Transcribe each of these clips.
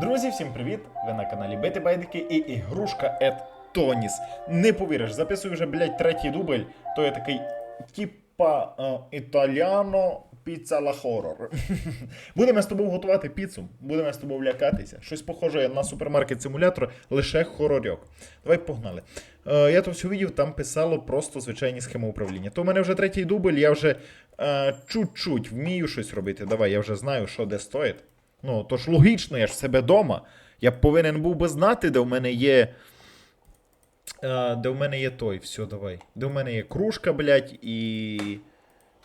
Друзі, всім привіт! Ви на каналі Бити Байдики і ігрушка Ед Тоніс. Не повіриш, записую вже, блядь, третій дубль, то я такий, типа е, італіано піца ла хоррор. Будемо з тобою готувати піцу, будемо з тобою лякатися. Щось похоже на супермаркет симулятор, лише хорорьок. Давай погнали. Е, я то все видів, там писало просто звичайні схеми управління. То в мене вже третій дубль, я вже е, чуть-чуть вмію щось робити. Давай, я вже знаю, що де стоїть. Ну, то ж логічно, я ж в себе вдома. Я б повинен був би знати, де в мене є. Е, де в мене є той, все, давай. Де в мене є кружка, блядь, і.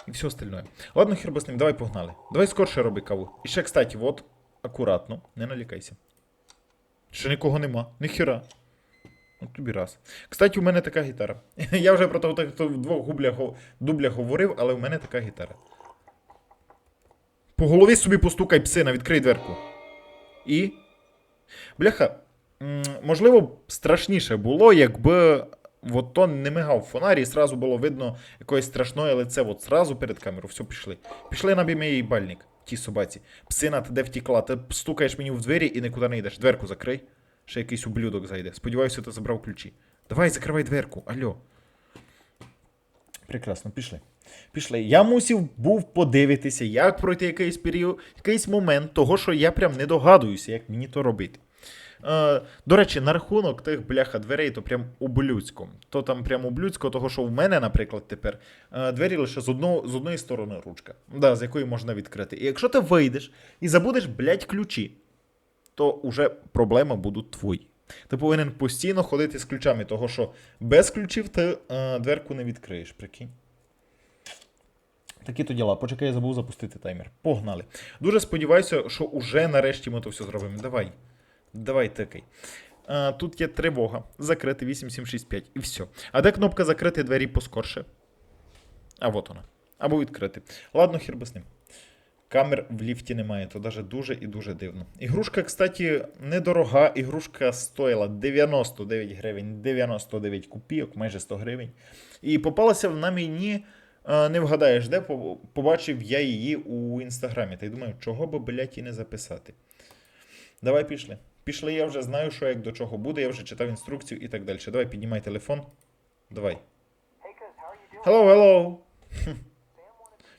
І все остальное. Ладно, хер би з ним, давай погнали. Давай скорше роби каву. І ще, кстати, от, акуратно, не налякайся. Ще нікого нема, ніхера. Ну тобі раз. Кстати, у мене така гітара. Я вже про того, хто в двох дублях говорив, але у мене така гітара. По голові собі постукай псина, відкрий дверку. І. Бляха, можливо, страшніше було, якби от то не мигав фонарі, і сразу було видно якоїсь страшної лице. От сразу перед камерою, все, пішли. Пішли на мій бальник, тій собаці. Псина, ти де втікла? Ти стукаєш мені в двері і нікуди не йдеш. Дверку закрий. Ще якийсь ублюдок зайде. Сподіваюся, ти забрав ключі. Давай, закривай дверку, алло. Прекрасно, пішли. Пішли. Я мусив був подивитися, як пройти якийсь період, якийсь момент того, що я прям не догадуюся, як мені то робити. Е, до речі, на рахунок тих бляха дверей, то прям ублюдсько. То там прям ублюдсько, того, що в мене, наприклад, тепер е, двері лише з, одного, з одної сторони ручка, да, з якої можна відкрити. І якщо ти вийдеш і забудеш, блядь, ключі, то уже проблеми будуть твої. Ти повинен постійно ходити з ключами, того що без ключів ти е, дверку не відкриєш, прикинь. Такі то діла. Почекай, я забув запустити таймер. Погнали. Дуже сподіваюся, що уже нарешті ми то все зробимо. Давай. Давай такий. А, тут є тривога. Закрити 8765 і все. А де кнопка закрити двері поскорше? А от вона. Або відкрити. Ладно, хір би з ним. Камер в ліфті немає, то даже дуже і дуже дивно. Ігрушка, кстати, недорога. Ігрушка стоїла 99 гривень, 99 копійок, майже 100 гривень. І попалася на мені, не вгадаєш, де побачив я її у інстаграмі. Та й думаю, чого би, блядь, і не записати. Давай пішли. Пішли, я вже знаю, що як до чого буде, я вже читав інструкцію і так далі. Давай, піднімай телефон. Давай. Hello, hello.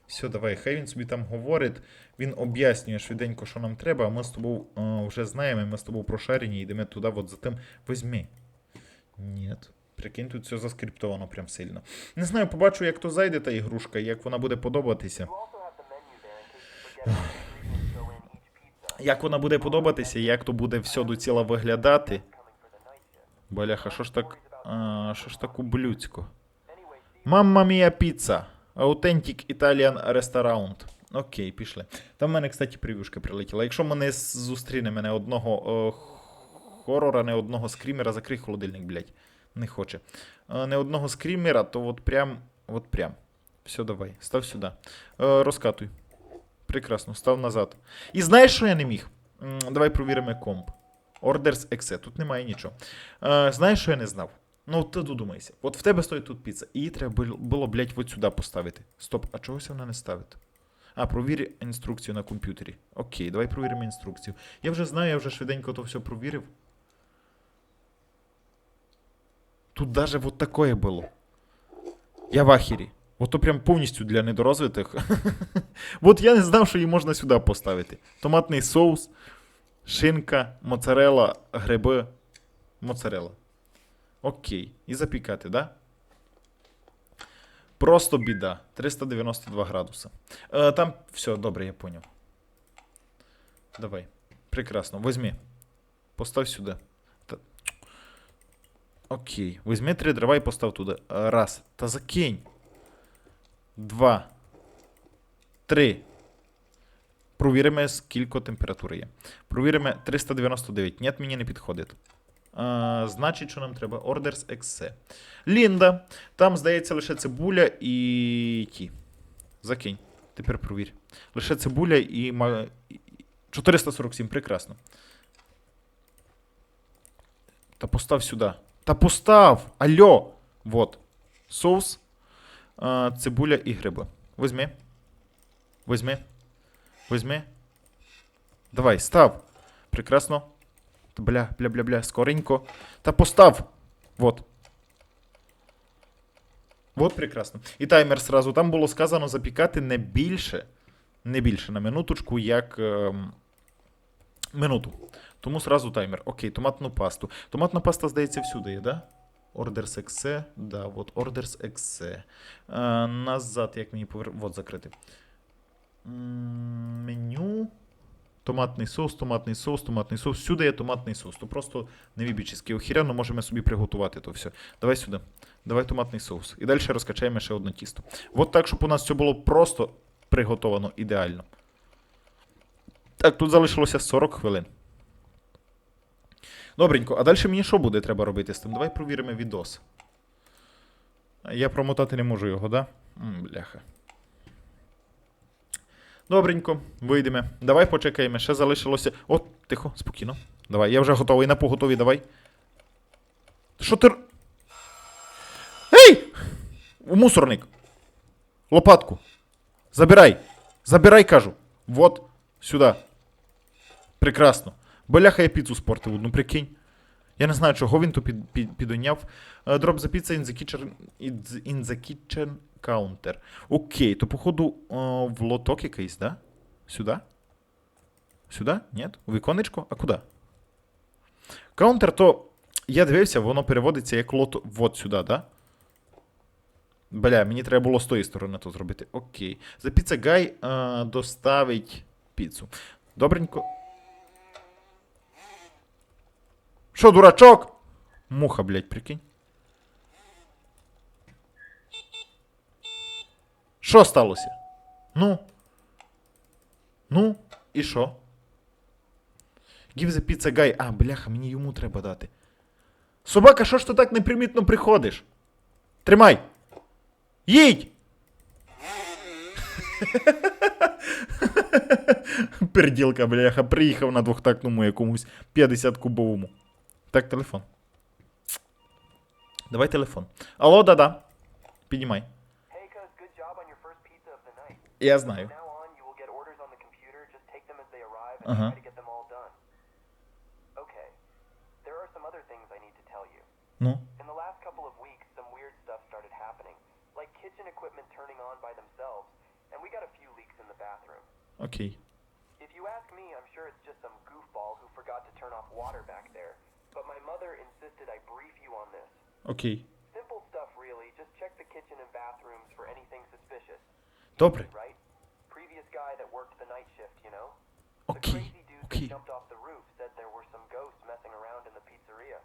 Все, давай, хай він собі там говорить, він об'яснює швиденько, що нам треба, а ми з тобою е, вже знаємо, ми з тобою прошарені, йдемо туди, от за тим. Возьми. Ні. Прикинь, тут все заскриптовано прям сильно. Не знаю, побачу, як то зайде та ігрушка, як вона буде подобатися. Як вона буде подобатися, як то буде все до ціла виглядати. Бляха, що ж так. А, що ж так ублюдсько? Мамма мія піца. Authentic Italian Restaurant. Окей, пішли. Там в мене, кстати, прев'юшка прилетіла. Якщо мене зустріне мене одного е, хорора, не одного скрімера, закрий холодильник, блядь. Не хоче. Е, не одного скрімера, то от прям. От прям. Все, давай. Став сюди. Е, розкатуй. Прекрасно, став назад. І знаєш, що я не міг? Давай провіримо комп. Orders exe. Тут немає нічого. Е, знаєш, що я не знав? Ну, ти додумайся. От в тебе стоїть тут піца. Її треба було, блядь, от сюди поставити. Стоп, а чогось вона не ставить? А, провір інструкцію на комп'ютері. Окей, давай провіримо інструкцію. Я вже знаю, я вже швиденько то все провірив. Тут даже вот такое було. Я в ахері. От то прям повністю для недорозвитих. От я не знав, що її можна сюди поставити. Томатний соус, шинка, моцарела, гриби, моцарела. Окей. І запікати, да? Просто біда. 392 градуса. Е, там все, добре, я поняв. Давай. Прекрасно. Возьми. Постав сюди. Окей. Візьми три дрова і постав туди. Раз. Та закинь. Два. Три. Провіримо, скільки температури є. Провіримо 399. Ні, мені не підходить. А, значить, що нам треба? Orders exe. Лінда. Там, здається, лише цибуля і ті. Закинь. Тепер провір. Лише цибуля і- 447, прекрасно. Та постав сюди. Та постав! Алло! Вот. Соус, цибуля і гриби. Возьми. Возьми. Возьми. Давай, став. Прекрасно. Бля, бля, бля, бля, скоренько. Та постав. Вот. Вот прекрасно. І таймер сразу. Там було сказано запікати не більше, не більше на минуточку, як ем, минуту. Тому сразу таймер. Окей, томатну пасту. Томатна паста, здається, всюди є, да? Orders exe. Да, от Orders exe. Е, назад, як мені повер... Вот закрити. Меню. Томатний соус, томатний соус, томатний соус. Всюди є томатний соус. То просто невібічний охіряно можемо собі приготувати то все. Давай сюди. Давай томатний соус. І далі розкачаємо ще одне тісто. От так, щоб у нас все було просто приготовано ідеально. Так, тут залишилося 40 хвилин. Добренько, а далі мені що буде треба робити з тим? Давай провіримо відос. Я промотати не можу його, да? Бляха. Добренько, вийдемо. Давай почекаємо. Ще залишилося. О, тихо, спокійно. Давай, я вже готовий на поготові, давай. Що ти. Ей! Мусорник. Лопатку. Забирай. Забирай, кажу. Вот, сюди. Прекрасно. Бляха я піцу спортив одну, прикинь. Я не знаю, чого він тут під, під, підоняв. Drop the pizza in the kitchen, in the kitchen counter. Окей, то походу е, в лоток якийсь, да? Сюди? Сюди? Ні? У віконечко? А куди? Каунтер, то я дивився, воно переводиться як лото. Вот сюди, да? Бля, мені треба було з тої сторони то зробити. Окей. За піца Гай е, доставить піцу. Добренько. Що, дурачок? Муха, блядь, прикинь. Що сталося? Ну. Ну, і що? Give the pizza guy. А, бляха, мені йому треба дати. Собака, що ж ти так непримітно приходиш? Тримай! Їдь! Перділка, бляха, приїхав на двохтактному якомусь 50-кубовому. Так, телефон. Давай телефон. Алло, да-да. Піднімай. Я знаю. Uh-huh. you. Ну. Окей. If you ask me, I'm sure it's just some goofball who forgot to turn off water back there. But my mother insisted I brief you on this. Окей. Simple stuff, really. Just check the kitchen and bathrooms for anything suspicious. Добре. right? Previous guy that worked the night shift, you know? Окей. Окей. jumped off the roof said there were some ghosts messing around in the pizzeria.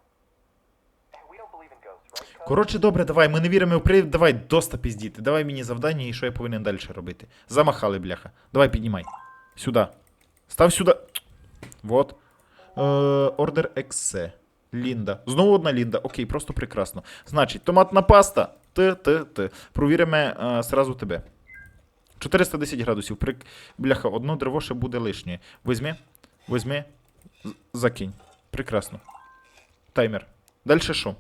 We don't believe in ghosts, right? Коротше, добре, давай, ми не віримо в привід, давай доста піздіти. Давай мені завдання і що я повинен далі робити. Замахали, бляха. Давай піднімай. Сюди. Став сюди. Вот. Е, ордер ексе. Лінда. Знову одна Лінда. Окей, просто прекрасно. Значить, томатна паста. Т, Т, Т. Провіримо е, сразу тебе. 410 градусів. При... Бляха, одно древо ще буде лишнє. Візьми. Візьми. Закинь. Прекрасно. Таймер. Далі що?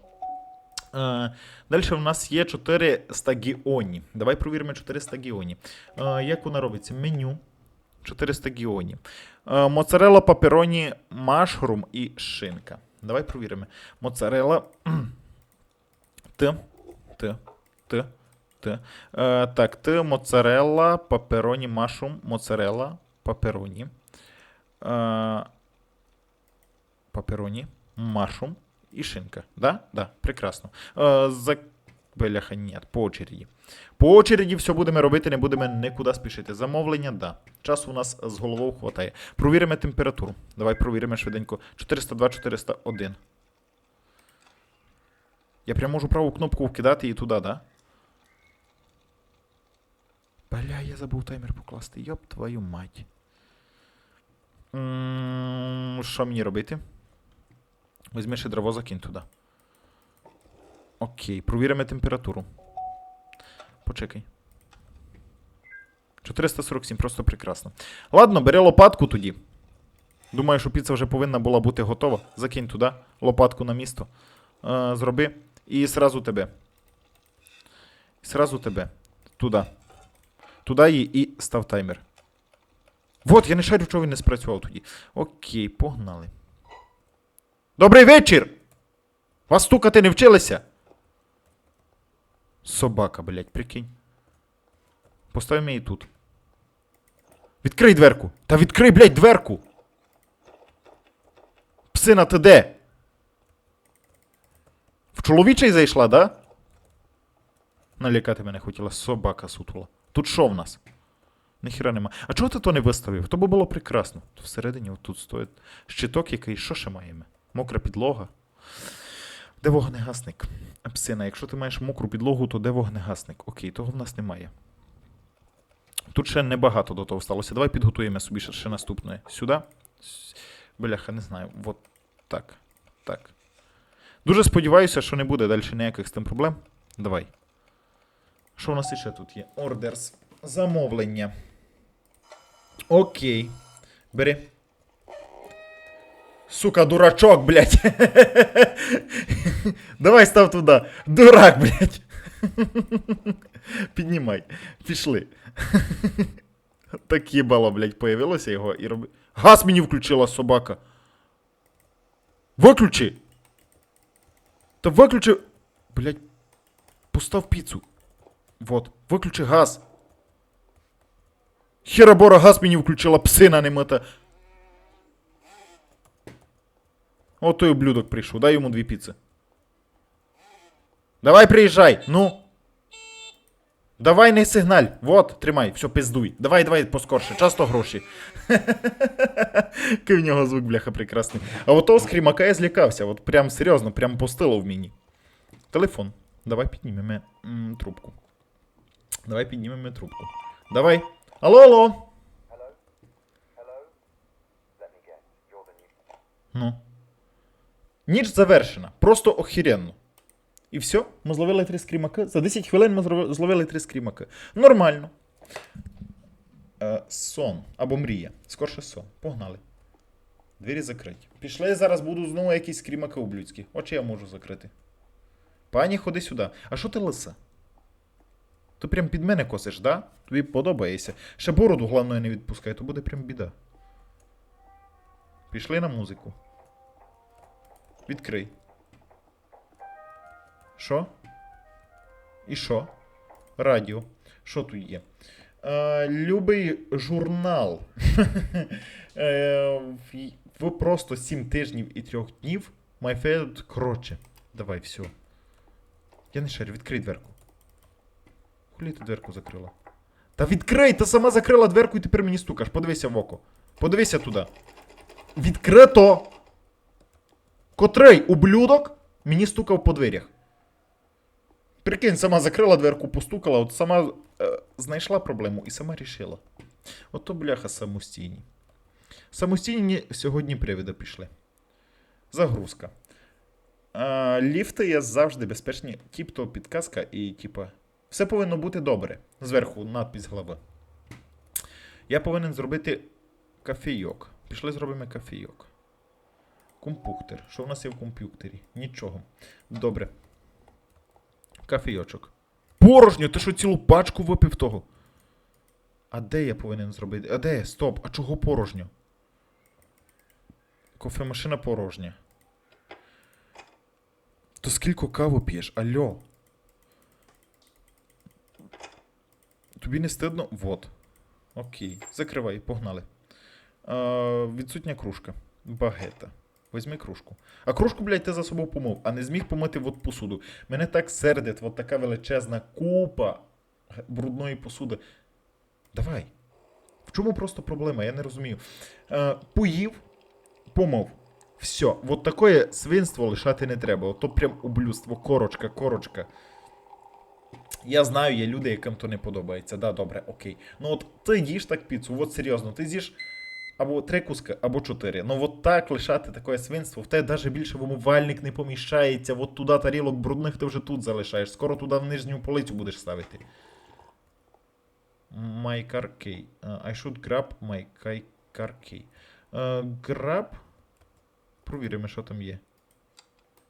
Е, Далі в нас є 4 стагіоні. Давай провіримо 4 стагіоні. Е, як вона робиться? Меню. 4 стагіоні. Е, моцарелла, папероні, машрум і шинка. Давай провіримо. Моцарелла. Т. Т. Т. Т. Е, так, Т, моцарелла, папероні, машрум, моцарелла, папероні. Е, папероні, машрум і шинка. Да? Да, прекрасно. Е, за... Бляха, ні, по очереді. По очереді все будемо робити, не будемо нікуди спішити. Замовлення, да. Часу у нас з головою хватає. Провіримо температуру. Давай провіримо швиденько. 402, 401. Я прямо можу праву кнопку вкидати і туди, да? Бля, я забув таймер покласти. Йоп твою мать. Що мені робити? Візьми ще древо, закинь туди. Окей, провіримо температуру. Почекай. 447, просто прекрасно. Ладно, бери лопатку тоді. Думаю, що піца вже повинна була бути готова. Закинь туди лопатку на місто. Е, зроби. І сразу тебе. Сразу тебе. Туди. Туди її і став таймер. Вот, я не шарю, чого він не спрацював тоді. Окей, погнали. Добрий вечір! Вас стукати не вчилися? Собака, блядь, прикинь. Поставимо її тут. Відкрий дверку! Та відкрий, блядь, дверку! Псина, ти де? В чоловічий зайшла, да? Налякати мене хотіла собака сутула. Тут що в нас? Ніхіра нема. А чого ти то не виставив? То би було прекрасно. Всередині тут стоїть щиток який. Що ще маємо? Мокра підлога. Де вогнегасник? Псина, якщо ти маєш мокру підлогу, то де вогнегасник? Окей, того в нас немає. Тут ще небагато до того сталося. Давай підготуємо собі ще, ще наступне. Сюди. Бляха, не знаю. Вот так. Так. Дуже сподіваюся, що не буде далі ніяких з тим проблем. Давай. Що у нас іще тут є? Ордерс. Замовлення. Окей. Бери. Сука, дурачок, блядь. Давай став туди. Дурак, блядь. Піднімай. Пішли. Так їбало, блядь, появилося його і роби. Газ мені включила собака. Виключи! Та виключи. Блядь. Постав піцу. Вот, виключи газ. Херабора газ мені включила псина не мита. От той ублюдок прийшов, дай йому дві піци. Давай приїжджай, ну. Давай не сигналь. Вот, тримай, все, пиздуй. Давай, давай, поскорше, часто гроші. Який в нього звук, бляха, прекрасний. А от того скрімака я злякався, от прям серйозно, прям постило в мені. Телефон. Давай піднімемо трубку. Давай піднімемо трубку. Давай. Алло, алло. Hello? Hello? Let me guess. You're the new. Ну. Ніч завершена. Просто охеренно. І все, ми зловили три скрімаки. За 10 хвилин ми зловили три скрімаки. Нормально. Е, сон. Або мрія. Скорше сон. Погнали. Двері закриті. Пішли, зараз буду знову якісь скрімаки ублюдські. Очі я можу закрити. Пані, ходи сюди. А що ти лиса? Ти прям під мене косиш, да? Тобі подобається. Ще бороду головною не відпускай, то буде прям біда. Пішли на музику. Відкрий. Що? І що? Радіо. Що тут є? Е, любий журнал. е, ви просто 7 тижнів і 3 днів. My favorite коротше. Давай, все. Я не шарю, відкрий дверку. Хулі ти дверку закрила? Та відкрий! Ти сама закрила дверку і тепер мені стукаш. Подивися в око. Подивися туди. Відкрито! Котрий ублюдок мені стукав по дверях. Прикинь, сама закрила дверку, постукала, от сама е, знайшла проблему і сама рішила. Ото бляха самостійні. Самостійні сьогодні привиди пішли. Загрузка. А, ліфти є завжди безпечні. Тіп-то підказка і, типа, все повинно бути добре. Зверху надпись глави. Я повинен зробити кофійок. Пішли зробимо кофійок. Компуктер. Що в нас є в комп'ютері? Нічого. Добре. Кофійочок. Порожньо, ти що цілу пачку випив того? А де я повинен зробити? А де? Стоп, а чого порожньо? Кофемашина порожня. То скільки каву п'єш? Альо. Тобі не стидно? Вот. Окей. Закривай, погнали. А, відсутня кружка. Багета. Візьми кружку. А кружку, блядь, ти за собою помив, а не зміг помити от посуду. Мене так сердить, от така величезна купа брудної посуди. Давай. В чому просто проблема? Я не розумію. Е, поїв, помив. Все. От таке свинство лишати не треба. Ото прям ублюдство. Корочка, корочка. Я знаю, є люди, яким то не подобається. Да, добре, окей. Ну от ти їш так піцу, от серйозно, ти з'їш або три куска, або чотири. Ну от так лишати таке свинство, в тебе навіть більше в умивальник не поміщається, от туди тарілок брудних ти вже тут залишаєш. Скоро туди в нижню полицю будеш ставити. Uh, I should grab my key. Uh, grab. Провіримо, що там є.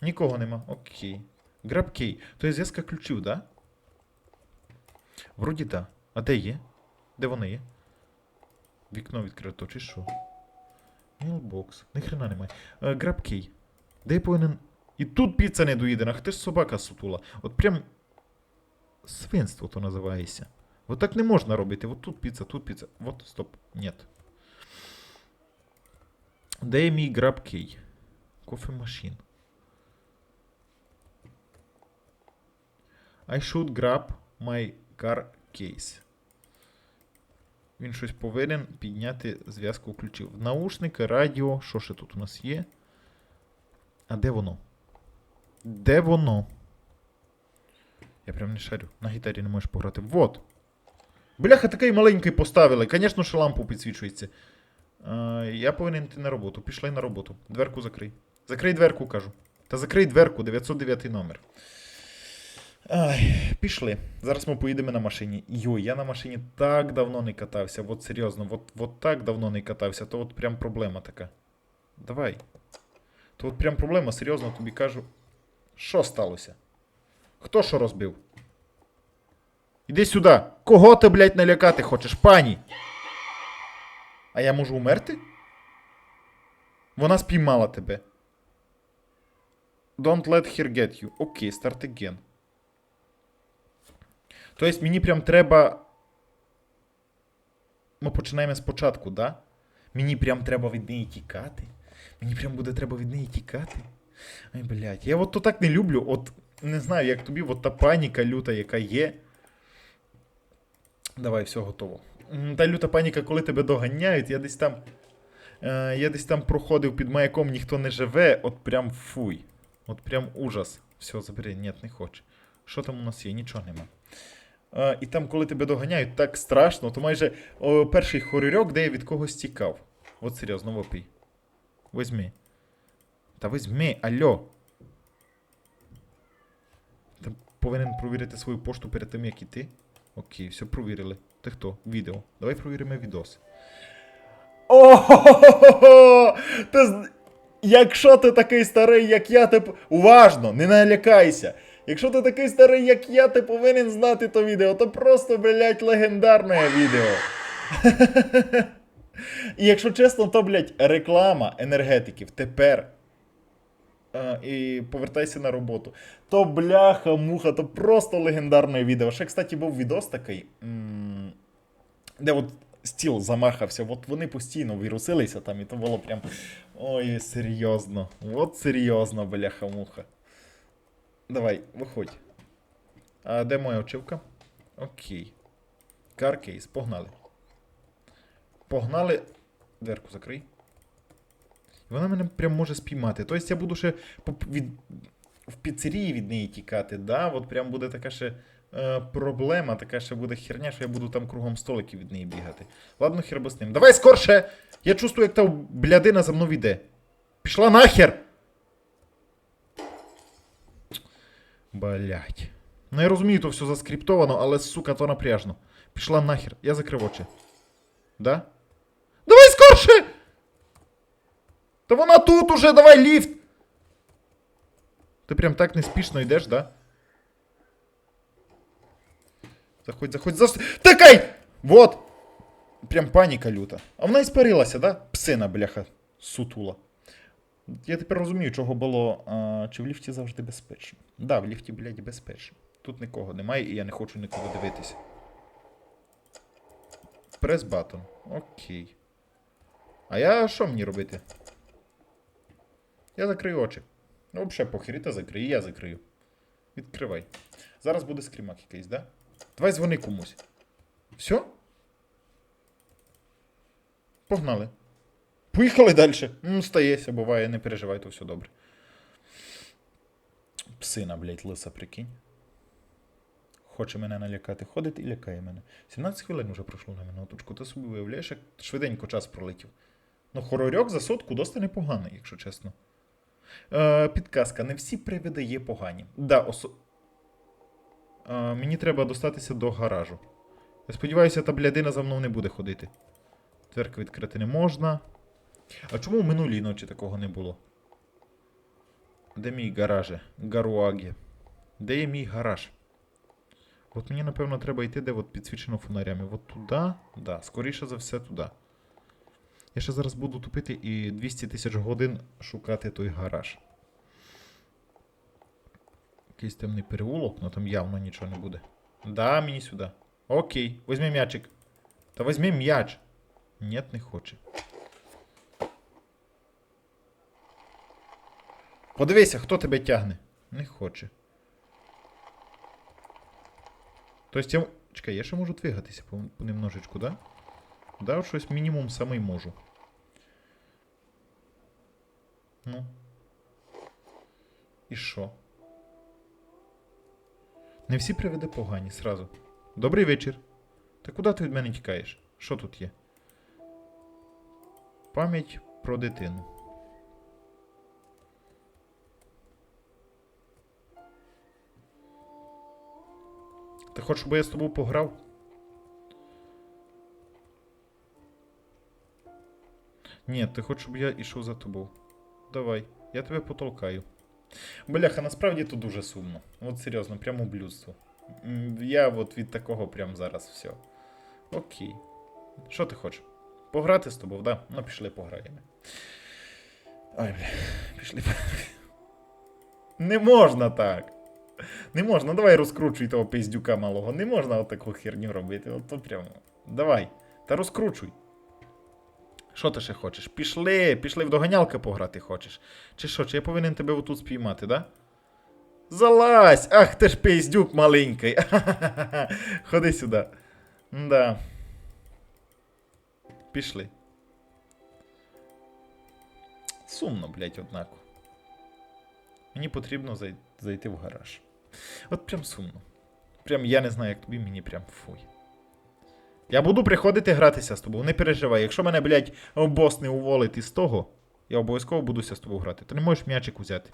Нікого нема. Окей. Grab key. То є зв'язка ключів, да? Вроді да. А де є? Де вони є? Вікно відкрито, чи що? Mailbox. Ніхрена немає. Грабкей. Де я повинен. І тут піца не доїдена, ах ж собака сутула. От прям. Свинство то називається. От так не можна робити. От тут піца, тут піца. Вот, стоп. Нет. Де мій грабкей? Кофемашин. I should grab my car case. Він щось повинен підняти зв'язку ключів. Наушники, радіо. Що ще тут у нас є? А де воно? Де воно? Я прям не шарю. На гітарі не можеш пограти. Вот. Бляха, такий маленький поставили. Звісно, що лампу підсвічується. А, я повинен йти на роботу. Пішли на роботу. Дверку закрий. Закрий дверку, кажу. Та закрий дверку, 909 номер. Ай, пішли. Зараз ми поїдемо на машині. Йой, я на машині так давно не катався. От серйозно, от, от так давно не катався, то от прям проблема така. Давай. То от прям проблема, серйозно тобі кажу. Що сталося? Хто що розбив? Іди сюди. Кого ти, блядь, налякати хочеш, пані? А я можу умерти? Вона спіймала тебе. Don't let her get you. Окей, start again. Тобто мені прям треба. Ми починаємо спочатку, да? Мені прям треба від неї тікати. Мені прям буде треба від неї тікати. Ай, блядь. Я от то так не люблю. От не знаю, як тобі, от та паніка люта, яка є. Давай, все готово. Та люта паніка, коли тебе доганяють, я десь там. Е, я десь там проходив під маяком, ніхто не живе, от прям фуй. От прям ужас. Все, забери, ні, не хоче. Що там у нас є? Нічого нема. І там, коли тебе доганяють, так страшно, то майже о, перший хорюрьок, де я від когось тікав. От серйозно, вопій. Возьми. Та возьми, алло. Ти повинен провірити свою пошту перед тим, як іти. Окей, все провірили. Ти хто? Відео. Давай провіримо відос. О! Ти Якщо ти такий старий, як я, ти уважно, не налякайся. Якщо ти такий старий, як я, ти повинен знати то відео. То просто, блядь, легендарне відео. І якщо чесно, то, блядь, реклама енергетиків тепер. І повертайся на роботу. То бляха, муха, то просто легендарне відео. Ще, кстати, був відос такий, де от стіл замахався, от вони постійно вірусилися там, і то було прям. Ой, серйозно. От серйозно, бляха, муха. Давай, виходь. А де моя очівка? Окей. Каркейс, погнали. Погнали. Дверку закрий. Вона мене прям може спіймати. Тобто я буду ще від... в піцерії від неї тікати, да? От прям буде така ще е, проблема, така ще буде херня, що я буду там кругом столиків від неї бігати. Ладно, хер би з ним. Давай скорше! Я чувствую, як та блядина за мною йде. Пішла нахер! Блять. Ну я розумію, то все заскриптовано, але сука, то напряжно. Пішла нахер. Я закрив очі. Да? Давай скорше! Та вона тут уже, давай ліфт! Ти прям так неспішно йдеш, да? Заходь, заходь, зас... Такай! Вот! Прям паніка люта. А вона і спарилася, да? Псина, бляха, сутула. Я тепер розумію, чого було. А, чи в ліфті завжди безпечно? Да, в ліфті, блядь, безпечно. Тут нікого немає, і я не хочу нікого дивитися. Прес батон. Окей. А я що мені робити? Я закрию очі. Ну, взагалі, похер, і ти закрий, і я закрию. Відкривай. Зараз буде скрімак якийсь, да? Давай дзвони комусь. Все? Погнали. Поїхали далі. Ну, стається, буває, не переживай, то все добре. Псина, блядь, лиса, прикинь. Хоче мене налякати. Ходить і лякає мене. 17 хвилин вже пройшло на минуточку. Ти собі уявляєш, як швиденько час пролетів. Ну, хорорьок за сотку досить непоганий, якщо чесно. Е, підказка. Не всі привиди є погані. Да, осо... е, мені треба достатися до гаражу. Я сподіваюся, та блядина за мною не буде ходити. Дверку відкрити не можна. А чому в минулій ночі такого не було? Де мій гараже? Гаруагі. Де є мій гараж? От мені, напевно, треба йти, де от підсвічено фонарями. От туди. Да, скоріше за все, туди. Я ще зараз буду тупити і 200 тисяч годин шукати той гараж. Якийсь темний переулок, але там явно нічого не буде. Да, мені сюди. Окей, візьми м'ячик. Та візьми м'яч. Нет, не хоче. Подивися, хто тебе тягне. Не хоче. Тобто я. Чекай, я ще можу двигатися по, по немножечку, да? Да, щось мінімум самий можу. Ну. І що? Не всі привиди погані сразу. Добрий вечір. Та куди ти від мене тікаєш? Що тут є? Пам'ять про дитину. Ти хочеш, щоб я з тобою пограв? Ні, ти хочеш, щоб я ішов за тобою. Давай, я тебе потолкаю. Бляха, насправді тут дуже сумно. От серйозно, прямо блюдство. Я от від такого прям зараз все. Окей. Що ти хочеш? Пограти з тобою, да? Ну, пішли пограємо. Ой, бля, пішли. Не можна так. Не можна, давай розкручуй того пиздюка малого. Не можна отаку херню робити. От то прямо. Давай. Та розкручуй. Що ти ще хочеш? Пішли, пішли в доганялки пограти хочеш. Чи що, чи я повинен тебе отут спіймати, да? Залазь! Ах ти ж пиздюк маленький. Ходи сюди. Да. Пішли. Сумно, блять, однако. Мені потрібно зай- зайти в гараж. От прям сумно. Прям я не знаю, як тобі, мені прям фуй. Я буду приходити гратися з тобою, не переживай. Якщо мене, блядь, бос не уволить із того, я обов'язково будуся з тобою грати. Ти не можеш м'ячик взяти.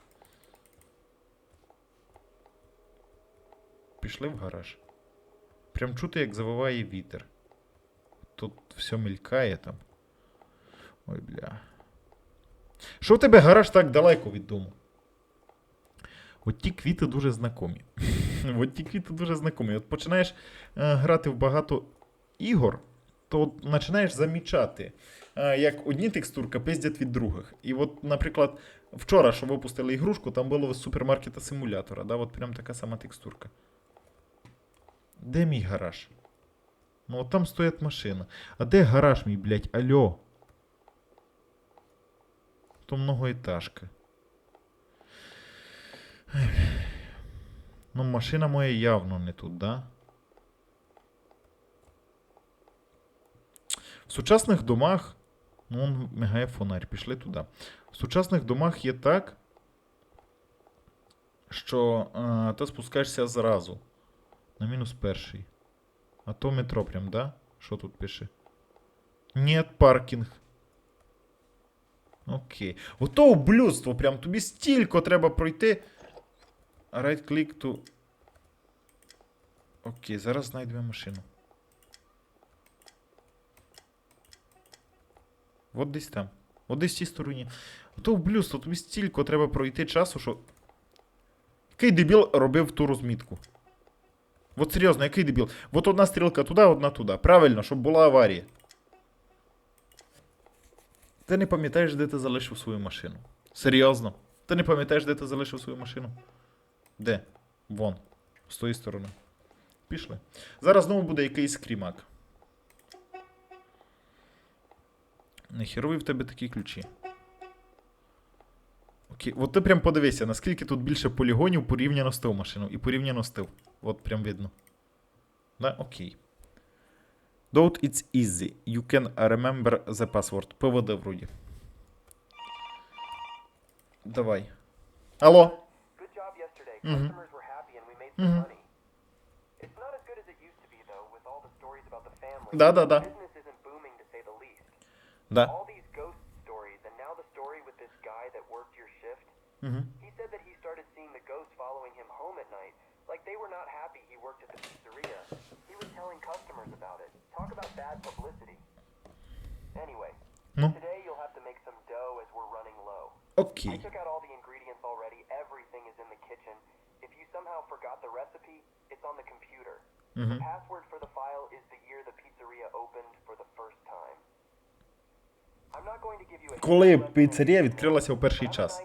Пішли в гараж. Прям чути, як завиває вітер. Тут все мелькає там. Ой, бля. Що в тебе гараж так далеко від дому? От ті квіти дуже знакомі. От ті квіти дуже знакомі. От починаєш е, грати в багато ігор, то починаєш замічати, е, як одні текстурки пиздять від других. І от, наприклад, вчора, що випустили ігрушку, там було з супермаркета симулятора, да, от прям така сама текстурка. Де мій гараж? Ну, от там стоїть машина. А де гараж мій, блядь, алло? То многоетажка. Ну, машина моя явно не тут, да? В сучасних домах. Ну, он мигає фонарь, пішли туди. В сучасних домах є так, що е, ти спускаєшся зразу. На мінус перший. А то метро прям, да? Що тут пише? Нет, паркінг. Окей. Ото ублюдство, прям тобі стільки треба пройти. Right click to. Окей, зараз знайдемо машину. От десь там. От десь в цій стороні. Ото ублюдство, тобі стільки треба пройти часу, що. Який дебіл робив ту розмітку? От серйозно, який дебіл? От одна стрілка туди, одна туди. Правильно, щоб була аварія. Ти не пам'ятаєш, де ти залишив свою машину. Серйозно. Ти не пам'ятаєш, де ти залишив свою машину? Де? Вон. З тої сторони. Пішли. Зараз знову буде якийсь скрімак. Нехерові в тебе такі ключі. Окей, от ти прям подивися, наскільки тут більше полігонів порівняно з тою машиною і порівняно з тим. От прям видно. Да? Окей. Though it's easy. You can remember the password. ПВД вроді. Давай. Алло. Good job yesterday. Mhm. Customers were happy and we made some Mhm. money. It's not as good as it used to be, though, with all the stories about the family. Да, да, да. Business isn't booming, to say the least. Да. All these ghost stories, and now the story with this guy that worked your shift. Угу. He said that he started seeing the ghosts following him home at night, like they were not happy he worked at the pizzeria. He was telling customers about it. Talk about bad publicity. Anyway, Ну, today you'll have to make some dough as we're running low. I окей. took out all the ingredients already. somehow forgot the recipe, it's on the computer. Угу. The password for the file is the year the pizzeria opened for the first time. I'm not going to give you a Коли піцерія відкрилася в перший час.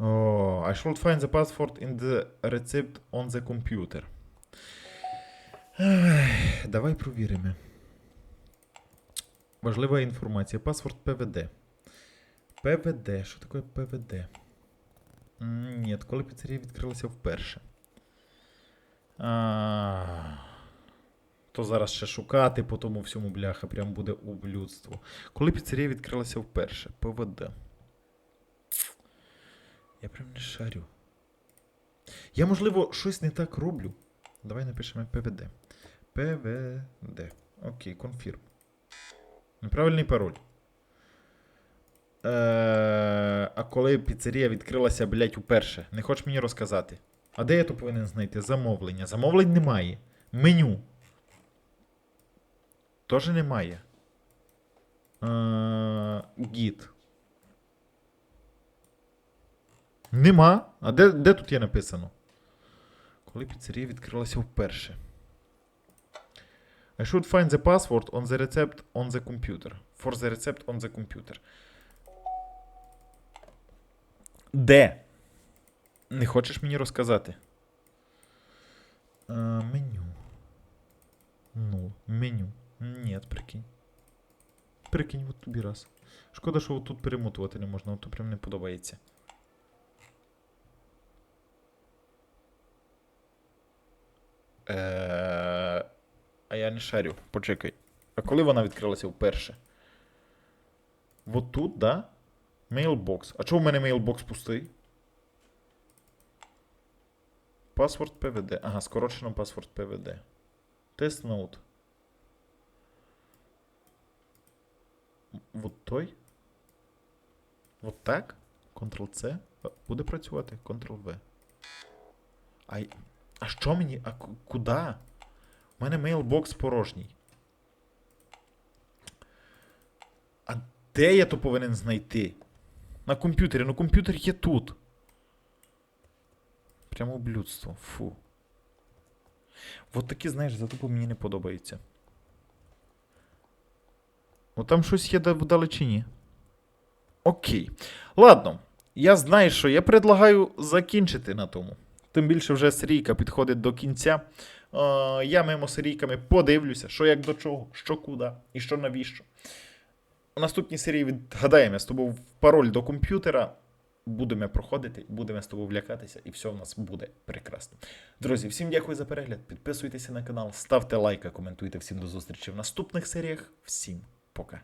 Oh, I should find the password in the recept on the computer. Давай провіримо. Важлива інформація. Паспорт ПВД. ПВД. Що таке ПВД? Ні, коли піцерія відкрилася вперше. А, то зараз ще шукати по тому всьому бляха, прям буде ублюдство. Коли піцерія відкрилася вперше? ПВД. Я прям не шарю. Я, можливо, щось не так роблю. Давай напишемо ПВД. ПВД. Окей, конфірм. Неправильний пароль. Е, а коли піцерія відкрилася, блять, уперше. Не хочеш мені розказати? А де я то повинен знайти? Замовлення. Замовлень немає. Меню. Тоже немає. Е, гід. Нема. А де, де тут є написано? Коли піцерія відкрилася вперше. I should find the password on the recept on the computer. For the recept on the computer. Де? Не хочеш мені розказати? А, меню. Ну, меню. Ні, прикинь. Прикинь, от тобі раз. Шкода, що тут перемотувати не можна, то прям не подобається. Е, а я не шарю. Почекай. А коли вона відкрилася вперше? Вот тут, да? Mailbox. А чого в мене mailbox пустий? Паспорт ПВД. Ага, скорочено паспорт ПВД. Тест ноут. Вот той. Вот так. Ctrl-C. Буде працювати. Ctrl-V. Ай. А що мені? А куди? У мене мейлбокс порожній. А де я то повинен знайти? На комп'ютері. Ну комп'ютер є тут. Прямо блюдство. Фу. От такі, знаєш, затупо мені не подобається. Ну там щось є в далечині. Окей. Ладно. Я знаю, що я предлагаю закінчити на тому. Тим більше вже серійка підходить до кінця. Е, я мимо серійками подивлюся, що як до чого, що куди і що навіщо. У наступній серії відгадаємо з тобою пароль до комп'ютера. Будемо проходити, будемо з тобою влякатися, і все в нас буде прекрасно. Друзі, всім дякую за перегляд. Підписуйтеся на канал, ставте лайки, коментуйте. Всім до зустрічі в наступних серіях. Всім пока.